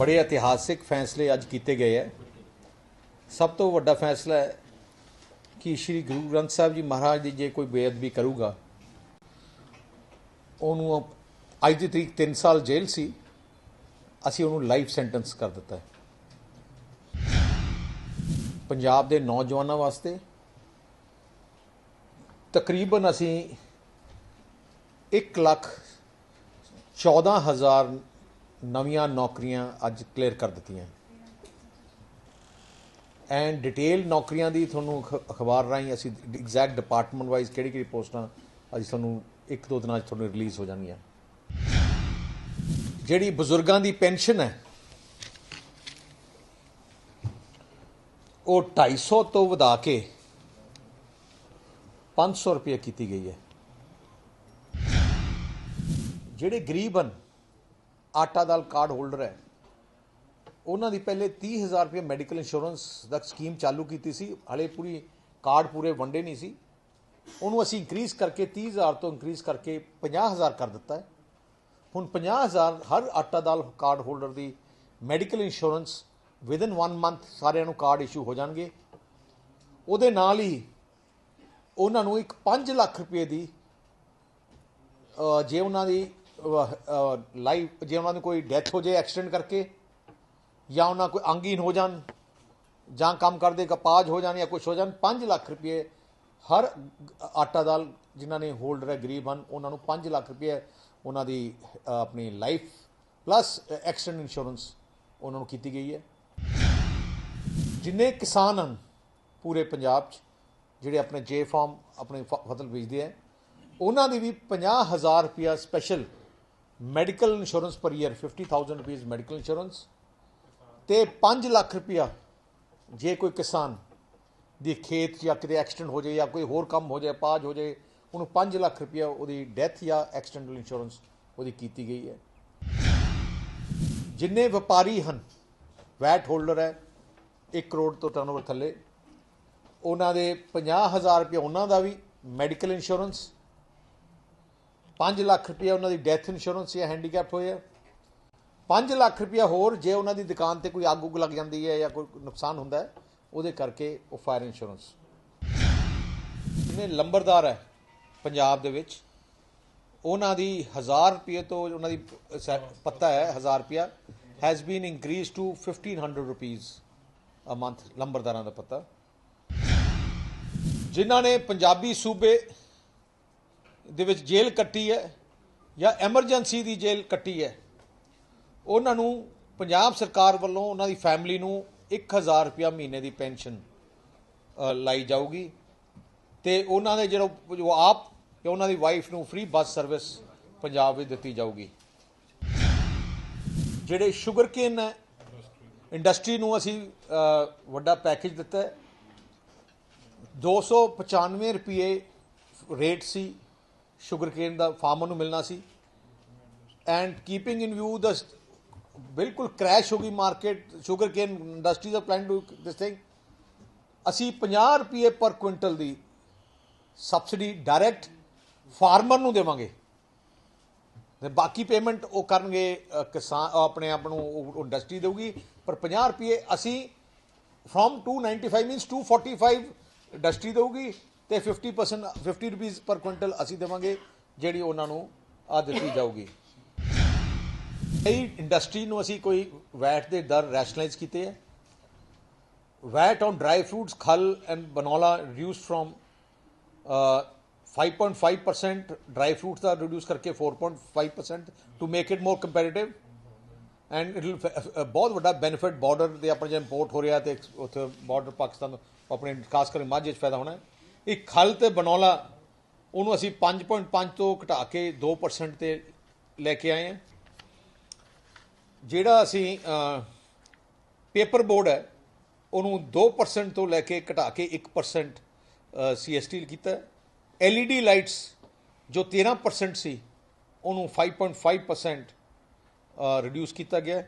ਬੜੇ ਇਤਿਹਾਸਿਕ ਫੈਸਲੇ ਅੱਜ ਕੀਤੇ ਗਏ ਹੈ। ਸਭ ਤੋਂ ਵੱਡਾ ਫੈਸਲਾ ਹੈ ਕਿ ਸ੍ਰੀ ਗੁਰੂ ਗ੍ਰੰਥ ਸਾਹਿਬ ਜੀ ਮਹਾਰਾਜ ਦੀ ਜੇ ਕੋਈ ਬੇਅਦਬੀ ਕਰੂਗਾ, ਉਹਨੂੰ ਅੱਜ ਦੀ ਤਰੀਕ 3 ਸਾਲ ਜੇਲ੍ਹ ਸੀ, ਅਸੀਂ ਉਹਨੂੰ ਲਾਈਫ ਸੈਂਟੈਂਸ ਕਰ ਦਿੱਤਾ ਹੈ। ਪੰਜਾਬ ਦੇ ਨੌਜਵਾਨਾਂ ਵਾਸਤੇ ਤਕਰੀਬਨ ਅਸੀਂ 1 ਲੱਖ 14000 ਨਵੀਆਂ ਨੌਕਰੀਆਂ ਅੱਜ ਕਲੀਅਰ ਕਰ ਦਿੱਤੀਆਂ। ਐਂਡ ਡਿਟੇਲ ਨੌਕਰੀਆਂ ਦੀ ਤੁਹਾਨੂੰ ਅਖ- ਅਖਬਾਰ ਰਾਹੀਂ ਅਸੀਂ ਐਗਜ਼ੈਕਟ ਡਿਪਾਰਟਮੈਂਟ ਵਾਈਜ਼ ਕਿਹੜੀ ਕਿਹੜੀ ਪੋਸਟਾਂ ਅੱਜ ਤੁਹਾਨੂੰ ਇੱਕ ਦੋ ਦਿਨਾਂ 'ਚ ਤੁਹਾਨੂੰ ਰਿਲੀਜ਼ ਹੋ ਜਾਣਗੀਆਂ। ਜਿਹੜੀ ਬਜ਼ੁਰਗਾਂ ਦੀ ਪੈਨਸ਼ਨ ਹੈ, ਉਹ 250 ਤੋਂ ਵਧਾ ਕੇ 500 ਰੁਪਏ ਕੀਤੀ ਗਈ ਹੈ। ਜਿਹੜੇ ਗਰੀਬ ਹਨ ਆਟਾ ਦਾਲ ਕਾਰਡ ਹੋਲਡਰ ਹੈ। ਉਹਨਾਂ ਦੀ ਪਹਿਲੇ 30000 ਰੁਪਏ ਮੈਡੀਕਲ ਇੰਸ਼ੋਰੈਂਸ ਦਾ ਸਕੀਮ ਚਾਲੂ ਕੀਤੀ ਸੀ। ਹਲੇ ਪੂਰੀ ਕਾਰਡ ਪੂਰੇ ਵੰਡੇ ਨਹੀਂ ਸੀ। ਉਹਨੂੰ ਅਸੀਂ ਇਨਕਰੀਜ਼ ਕਰਕੇ 30000 ਤੋਂ ਇਨਕਰੀਜ਼ ਕਰਕੇ 50000 ਕਰ ਦਿੱਤਾ ਹੈ। ਹੁਣ 50000 ਹਰ ਆਟਾ ਦਾਲ ਕਾਰਡ ਹੋਲਡਰ ਦੀ ਮੈਡੀਕਲ ਇੰਸ਼ੋਰੈਂਸ ਵਿਦਨ 1 ਮੰਥ ਸਾਰਿਆਂ ਨੂੰ ਕਾਰਡ ਇਸ਼ੂ ਹੋ ਜਾਣਗੇ। ਉਹਦੇ ਨਾਲ ਹੀ ਉਹਨਾਂ ਨੂੰ ਇੱਕ 5 ਲੱਖ ਰੁਪਏ ਦੀ ਜੇ ਉਹਨਾਂ ਦੀ ਲਾਈਫ ਜੇ ਉਹਨਾਂ ਦੀ ਕੋਈ ਡੈਥ ਹੋ ਜਾਏ ਐਕਸੀਡੈਂਟ ਕਰਕੇ, ਜਾਂ ਉਹਨਾਂ ਕੋਈ ਅੰਗਹੀਨ ਹੋ ਜਾਣ, ਜਾਂ ਕੰਮ ਕਰਦੇ ਕਪਾਜ ਹੋ ਜਾਣ ਜਾਂ ਕੁਝ ਹੋ ਜਾਣ 5 ਲੱਖ ਰੁਪਏ ਹਰ ਆਟਾ ਦਾਲ ਜਿਨ੍ਹਾਂ ਨੇ ਹੋਲਡਰ ਹੈ ਗਰੀਬ ਹਨ, ਉਹਨਾਂ ਨੂੰ 5 ਲੱਖ ਰੁਪਏ ਉਹਨਾਂ ਦੀ ਆਪਣੀ ਲਾਈਫ ਪਲੱਸ ਐਕਸੀਡੈਂਟ ਇੰਸ਼ੋਰੈਂਸ ਉਹਨਾਂ ਨੂੰ ਕੀਤੀ ਗਈ ਹੈ। ਜਿੰਨੇ ਕਿਸਾਨ ਹਨ ਪੂਰੇ ਪੰਜਾਬ 'ਚ, ਜਿਹੜੇ ਆਪਣੇ ਜੇ ਫਾਰਮ ਆਪਣੇ ਫਸਲ ਵੇਚਦੇ ਹੈ, ਉਹਨਾਂ ਦੀ ਵੀ 50000 ਰੁਪਿਆ special medical insurance per year 50000 rupees medical insurance ਤੇ 5 ਲੱਖ ਰੁਪਿਆ ਜੇ ਕੋਈ ਕਿਸਾਨ ਦੀ ਖੇਤ ਜਾਂ ਕਿਤੇ ਐਕਸੀਡੈਂਟ ਹੋ ਜਾਏ ਜਾਂ ਕੋਈ ਹੋਰ ਕੰਮ ਹੋ ਜਾਏ ਪਾਜ ਹੋ ਜਾਏ, ਉਹਨੂੰ 5 ਲੱਖ ਰੁਪਿਆ ਉਹਦੀ ਡੈਥ ਜਾਂ ਐਕਸੀਡੈਂਟਲ ਇੰਸ਼ੋਰੈਂਸ ਉਹਦੀ ਕੀਤੀ ਗਈ ਹੈ। ਜਿੰਨੇ ਵਪਾਰੀ ਹਨ ਵੈਟ ਹੋਲਡਰ ਹੈ 1 ਕਰੋੜ ਤੋਂ ਟਰਨਓਵਰ ਥੱਲੇ, ਉਹਨਾਂ ਦੇ 50000 ਰੁਪਏ ਉਹਨਾਂ ਦਾ ਵੀ ਮੈਡੀਕਲ ਇੰਸ਼ੋਰੈਂਸ 5 ਲੱਖ ਰੁਪਏ ਉਹਨਾਂ ਦੀ ਡੈਥ ਇੰਸ਼ੋਰੈਂਸ ਜਾਂ ਹੈਂਡੀਕੈਪ ਹੋਏ ਆ 5 ਲੱਖ ਰੁਪਇਆ ਹੋਰ ਜੇ ਉਹਨਾਂ ਦੀ ਦੁਕਾਨ ਤੇ ਕੋਈ ਅੱਗ ਉੱਗ ਲੱਗ ਜਾਂਦੀ ਹੈ ਜਾਂ ਕੋਈ ਨੁਕਸਾਨ ਹੁੰਦਾ ਹੈ, ਉਹਦੇ ਕਰਕੇ ਉਹ ਫਾਇਰ ਇੰਸ਼ੋਰੈਂਸ ਜਿਹਨੇ ਲੰਬਰਦਾਰ ਹੈ ਪੰਜਾਬ ਦੇ ਵਿੱਚ। ਉਹਨਾਂ ਦੀ 1000 ਰੁਪਏ ਤੋਂ ਉਹਨਾਂ ਦੀ ਸੈ- ਪੱਤਾ ਹੈ 1000 ਰੁਪਇਆ। Has been increase to 1500 rupees a month ਲੰਬਰਦਾਰਾਂ ਦਾ ਪੱਤਾ। ਜਿਨ੍ਹਾਂ ਨੇ ਪੰਜਾਬੀ ਸੂਬੇ ਦੇ ਵਿੱਚ ਜੇਲ੍ਹ ਕੱਟੀ ਹੈ ਜਾਂ ਐਮਰਜੈਂਸੀ ਦੀ ਜੇਲ੍ਹ ਕੱਟੀ ਹੈ, ਉਹਨਾਂ ਨੂੰ ਪੰਜਾਬ ਸਰਕਾਰ ਵੱਲੋਂ ਉਹਨਾਂ ਦੀ ਫੈਮਿਲੀ ਨੂੰ 1000 ਰੁਪਇਆ ਮਹੀਨੇ ਦੀ ਪੈਨਸ਼ਨ ਲਾਈ ਜਾਊਗੀ ਤੇ ਉਹਨਾਂ ਦੇ ਜਿਹੜਾ ਜੋ ਆਪ ਤੇ ਉਹਨਾਂ ਦੀ ਵਾਈਫ ਨੂੰ ਫ੍ਰੀ ਬੱਸ ਸਰਵਿਸ ਪੰਜਾਬ ਵਿੱਚ ਦਿੱਤੀ ਜਾਊਗੀ। ਜਿਹੜੇ ਸ਼ੂਗਰ ਹੈ, ਇੰਡਸਟਰੀ ਨੂੰ ਅਸੀਂ ਵੱਡਾ ਪੈਕੇਜ ਦਿੱਤਾ ਹੈ। 295 ਰੁਪਏ ਰੇਟ ਸੀ। ਸ਼ੂਗਰ ਕੇਨ ਦਾ ਫਾਰਮਰ ਨੂੰ ਮਿਲਣਾ ਸੀ। ਐਂਡ ਕੀਪਿੰਗ ਇਨ ਵਿਊ ਦਾ ਬਿਲਕੁਲ ਕ੍ਰੈਸ਼ ਹੋ ਗਈ ਮਾਰਕੀਟ ਸ਼ੂਗਰ ਕੇਨ ਇੰਡਸਟਰੀ ਦਾ ਪਲਾਨ ਟੂ ਦਿਸ ਥਿੰਗ ਅਸੀਂ 50 ਰੁਪਏ ਪਰ ਕੁਇੰਟਲ ਦੀ ਸਬਸਿਡੀ ਡਾਇਰੈਕਟ ਫਾਰਮਰ ਨੂੰ ਦੇਵਾਂਗੇ। ਤੇ ਬਾਕੀ ਪੇਮੈਂਟ ਉਹ ਕਰਨਗੇ ਕਿਸਾਨ ਆਪਣੇ ਆਪ ਨੂੰ ਉਹ ਇੰਡਸਟਰੀ ਦੇਊਗੀ। ਪਰ 50 ਰੁਪਏ ਅਸੀਂ ਫਰੋਮ 295 ਮੀਨਸ 245 ਇੰਡਸਟਰੀ ਦੇਊਗੀ। ਤੇ 50% 50 ਰੁਪਏ ਪਰ ਕੁਇੰਟਲ ਅਸੀਂ ਦੇਵਾਂਗੇ, ਜਿਹੜੀ ਉਹਨਾਂ ਨੂੰ ਆ ਦਿੱਤੀ ਜਾਊਗੀ। ਇਹ ਇੰਡਸਟਰੀ ਨੂੰ ਅਸੀਂ ਕੋਈ ਵੈਟ ਦੇ ਦਰ ਰੈਸ਼ਨਲਾਈਜ਼ ਕੀਤੇ ਹੈ ਵੈਟ ਔਨ ਡਰਾਈ ਫਰੂਟਸ ਖਲ ਐਂਡ ਬਨੋਲਾ ਰਿਡਿਊਸ ਫਰਮ 5.5% ਡਰਾਈ ਫਰੂਟਸ ਦਾ ਰਿਡਿਊਸ ਕਰਕੇ 4.5% to make it more comparative and it ਬਹੁਤ ਵੱਡਾ ਬੈਨੀਫਿਟ ਬਾਰਡਰ ਦੇ ਆਪਣੇ ਜੇ ਇੰਪੋਰਟ ਹੋ ਰਿਹਾ ਤੇ ਉੱਥੇ ਬਾਰਡਰ ਪਾਕਿਸਤਾਨ ਆਪਣੇ, ਖਾਸ ਕਰਕੇ ਮਾਝੇ 'ਚ ਫਾਇਦਾ ਹੋਣਾ ਇਹ ਖਲ ਤੇ ਬਨੌਲਾ, ਉਹਨੂੰ ਅਸੀਂ 5.5 ਤੋਂ ਘਟਾ ਕੇ 2% ਤੇ ਲੈ ਕੇ ਆਏ ਹਾਂ। ਜਿਹੜਾ ਅਸੀਂ ਪੇਪਰ ਬੋਰਡ ਹੈ, ਉਹਨੂੰ 2% ਤੋਂ ਲੈ ਕੇ ਘਟਾ ਕੇ 1% ਸੀਐਸਟੀ ਕੀਤਾ। ਐਲਈਡੀ ਲਾਈਟਸ ਜੋ 13% ਸੀ, ਉਹਨੂੰ 5.5% ਰਿਡਿਊਸ ਕੀਤਾ ਗਿਆ।